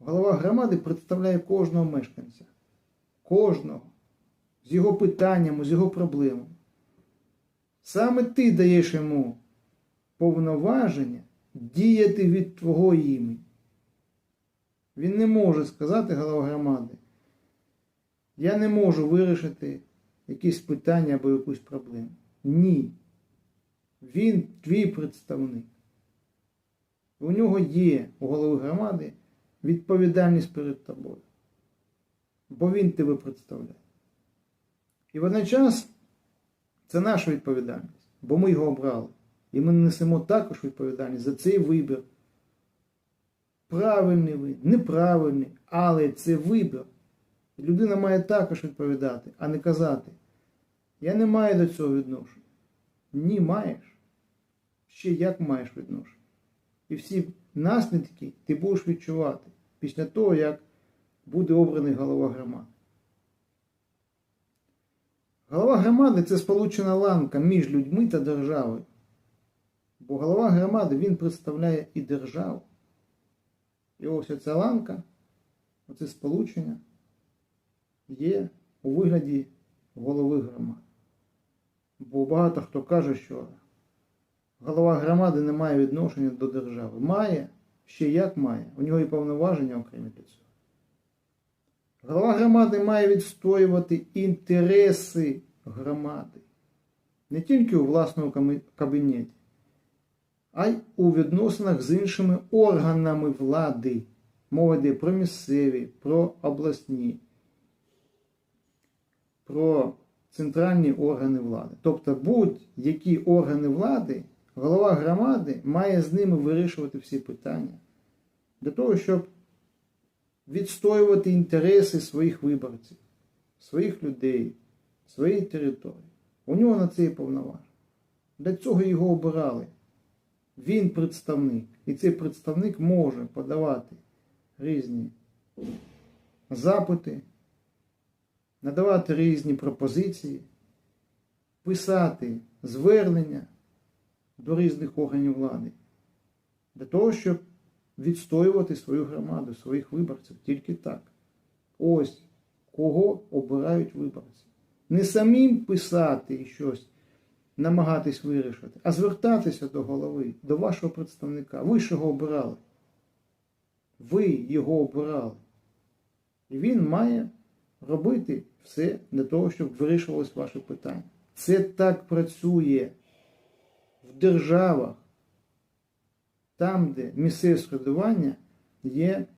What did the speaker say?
Голова громади представляє кожного мешканця. Кожного. З його питаннями, з його проблемами. Саме ти даєш йому повноваження діяти від твого імені. Він не може сказати, голова громади, я не можу вирішити якісь питання або якусь проблему. Ні. Він твій представник. У нього є у голови громади відповідальність перед тобою. Бо він тебе представляє. І водночас це наша відповідальність, бо ми його обрали. І ми несемо також відповідальність за цей вибір. Правильний ви, неправильний, але це вибір. Людина має також відповідати, а не казати. Я не маю до цього відношення. Ні, маєш. Ще як маєш відношення. І всі наслідки ти будеш відчувати після того, як буде обраний голова громади. Голова громади це сполучена ланка між людьми та державою. Бо голова громади він представляє і державу. І ось ця ланка, оце сполучення є у вигляді голови громади. Бо багато хто каже, що голова громади не має відношення до держави. Має, ще як має. У нього і повноваження окремі для цього. Голова громади має відстоювати інтереси громади. Не тільки у власному кабінеті, а й у відносинах з іншими органами влади. Мова йде про місцеві, про обласні, про центральні органи влади. Тобто будь-які органи влади, голова громади має з ними вирішувати всі питання для того, щоб відстоювати інтереси своїх виборців, своїх людей, своєї території. У нього на це є повноваження. Для цього його обирали. Він представник. І цей представник може подавати різні запити, надавати різні пропозиції, писати звернення до різних органів влади для того, щоб відстоювати свою громаду, своїх виборців тільки так. Ось кого обирають виборці. Не самим писати і щось, намагатись вирішити, а звертатися до голови, до вашого представника. Ви ж його обирали. Ви його обирали. І він має робити все для того, щоб вирішувалось ваше питання. Це так працює в державах, там, де місцеве складування є